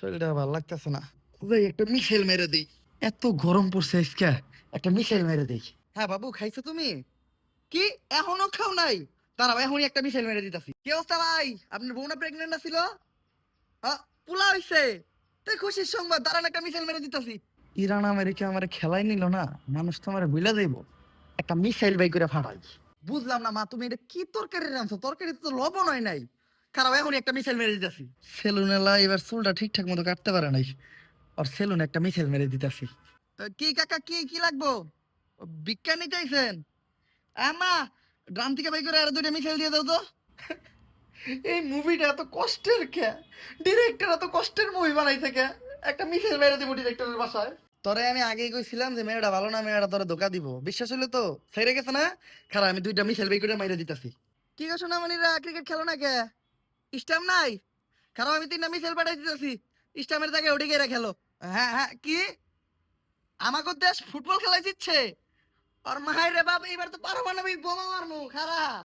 শরীরটা ভালো লাগতেছে না। ওই একটা মিশেল মেরে দিই। এত গরম পড়ছে আজকে। একটা মিশেল মেরে দিই। হ্যাঁ বাবু খাইছো তুমি? কি? এখনও খাও নাই? দাঁড়াও এখনই একটা মিশেল মেরে দিতেছি। কি অবস্থা ভাই? আপনার বউ না প্রেগনেন্ট ছিল পোলা হইছে। তাই খুশির সংবাদ দাঁড়ান একটা মিশেল মেরে দিতেছি। ইরান আমেরিকা আমার খেলাই নিল না মানুষ তো আমার বুঝলা দেব একটা মিসাইল বাই করে ফাটাই। বুঝলাম না মা তুমি এটা কি তরকারি রাঁধছো? তরকারি তো লবণ হয় নাই। খারাপ এখন একটা মিসাইল মেরে দিতেছি। সেলুনেলা এবার চুলটা ঠিকঠাক মতো কাটতে পারে নাই। আর সেলুনে একটা মিসাইল মেরে দিতেছি। কি কাকা কি কি লাগবো? বিজ্ঞানী চাইছেন? আমা ড্রাম থেকে বাই করে আর দুইটা মিসাইল দিয়ে দাও তো। এই মুভিটা এত কষ্টের কে? ডিরেক্টর এত কষ্টের মুভি বানাইছে কে? একটা মিসাইল মেরে দিব ডিরেক্টরের বাসায়। তোরে আমি আগেই কইছিলাম যে মেয়েটা ভালো না মেয়েটা তোরে ধোকা দিব। বিশ্বাস হইল তো? সেরে গেছে না? খারাপ আমি দুইটা মিসাইল বের করে মাইরে দিতাছি। কি গো সোনা মানিরা ক্রিকেট খেলো না কে? স্টাম নাই? কারণ আমি তিনটা মিসাইল পাঠাই দিতেছি। স্টামের জায়গায় ওটি গেড়ে খেলো। হ্যাঁ হ্যাঁ কি? আমাকে দেশ ফুটবল খেলাই দিচ্ছে আর মায়ের রে বাপ এবার তো পারমাণবিক বোমা মারমু খারাপ।